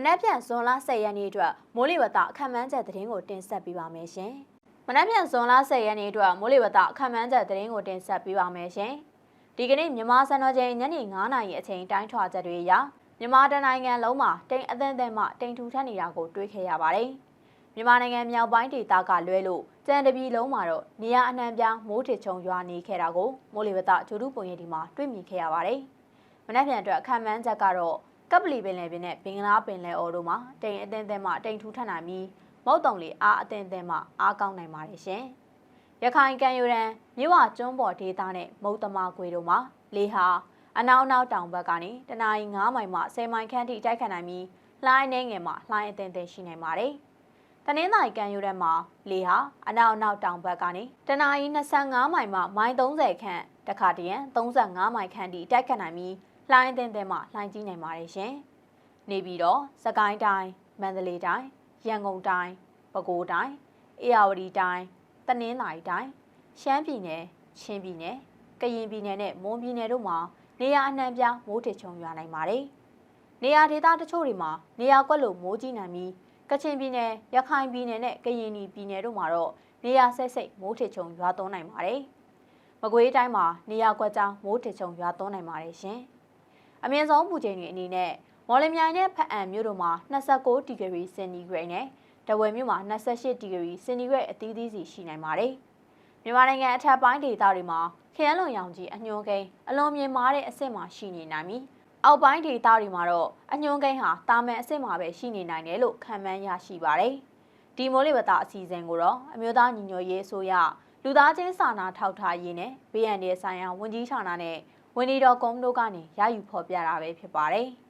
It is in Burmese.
မနက်ဖြန်ဇွန်လ10ရက်နေ့အတွက်မိုးလေဝသအခန့်မှန်းချက်သတင်းကိုတင်ဆက်ပေးပါမယ်ရှင်။မနက်ဖြန်ဇွန်လ10ရက်နေ့အတွက်မိုးလေဝသအခန့်မှန်းချက်သတင်းကိုတင်ဆက်ပေးပါမယ်ရှင်။ဒီကနေ့မြန်မာစံတော်ချိန်ညနေ9:00နာရီအချိန်တိုင်းထွာချက်တွေအရမြန်မာတိုင်းနိုင်ငံလုံးမှာတိမ်အသင့်အသင့်မှတိမ်ထူထပ်နေတာကိုတွေ့ခဲ့ရပါတယ်။မြန်မာနိုင်ငံမြောက်ပိုင်းဒေသကလွဲလို့ကြံတပြည်လုံးမှာတော့နေရာအနှံ့ပြားမိုးထစ်ချုံရွာနေခဲ့တာကိုမိုးလေဝသဂျိုဒုပုံရိပ်ဒီမှာတွေ့မြင်ခဲ့ရပါတယ်။မနက်ဖြန်အတွက်အခန့်မှန်းချက်ကတော့ ကပ်ပလီပင်လယ်ပြင်နဲ့ဘင်္ဂလားပင်လယ်အော်တို့မှာတိမ်အသင့်အသင့်မှတိမ်ထူထပ်နိုင်ပြီးမုတ်တုံလီအားအသင့်အသင့်မှအားကောင်းနိုင်ပါတယ်ရှင်။ရခိုင်ကံယူရန်မြဝကျွန်းပေါ်ဒေသနဲ့မုတ်တမကွေတို့မှာလေဟာအနောက်အနောက်တောင်ဘက်ကနေတနအီ9မိုင်မှ10မိုင်ခန့်ထိတိုက်ခတ်နိုင်ပြီးလှိုင်းနှဲငယ်မှလှိုင်းအသင့်အသင့်ရှိနိုင်ပါတယ်။တနင်္သာရီကံယူရန်မှာလေဟာအနောက်အနောက်တောင်ဘက်ကနေတနအီ25မိုင်မှမိုင်30ခန့်တခါတရံ35မိုင်ခန့်ထိတိုက်ခတ်နိုင်ပြီး လှိုင်းအသင့်အသင့်မှလှိုင်းကြီးနိုင်ပါတယ်ရှင်။နေပြီးတော့စကိုင်းတိုင်းမန္တလေးတိုင်းရန်ကုန်တိုင်းပဲခူးတိုင်းအေရဝတီတိုင်းတနင်္သာရီတိုင်းရှမ်းပြည်နယ်ချင်းပြည်နယ်ကရင်ပြည်နယ်နဲ့မွန်ပြည်နယ်တို့မှာနေရာအနှံ့ပြားမိုးထစ်ချုံရွာနိုင်ပါတယ်။နေရာဒေသတချို့တွေမှာနေရာကွက်လို့မိုးကြီးနိုင်ပြီးကချင်ပြည်နယ်ရခိုင်ပြည်နယ်နဲ့ကရင်ပြည်နယ်တို့မှာတော့နေရာဆက်စိတ်မိုးထစ်ချုံရွာသွန်းနိုင်ပါတယ်။မကွေးတိုင်းမှာနေရာကွက်ကြောင်းမိုးထစ်ချုံရွာသွန်းနိုင်ပါတယ်ရှင်။ အမြင့်ဆုံးပူချိန်တွေအနေနဲ့မော်လမြိုင်နဲ့ဖက်အံမြို့တို့မှာ29ဒီဂရီစင်တီဂရိတ်နဲ့တဝယ်မြို့မှာ28ဒီဂရီစင်တီဂရိတ်အသီးသီးစီရှိနိုင်ပါတယ်။မြန်မာနိုင်ငံအထက်ပိုင်းဒေသတွေမှာခရမ်းလွန်ရောင်ကြီးအညွှန်းကိန်းအလွန်မြင့်မားတဲ့အဆင့်မှာရှိနေနိုင်ပြီးအောက်ပိုင်းဒေသတွေမှာတော့အညွှန်းကိန်းဟာတာမန်အဆင့်မှာပဲရှိနေနိုင်တယ်လို့ခန့်မှန်းရရှိပါတယ်။ဒီမိုးလေဝသအစီအစဉ်ကိုတော့အမျိုးသားညီညွတ်ရေးအစိုးရလူသားချင်းစာနာထောက်ထားရေးနဲ့ BND ဆိုင်ရာဝန်ကြီးဌာနနဲ့ ဝန်ကြီးတော်ကုန်းတို့ကနေရယူဖော်ပြတာပဲဖြစ်ပါတယ်။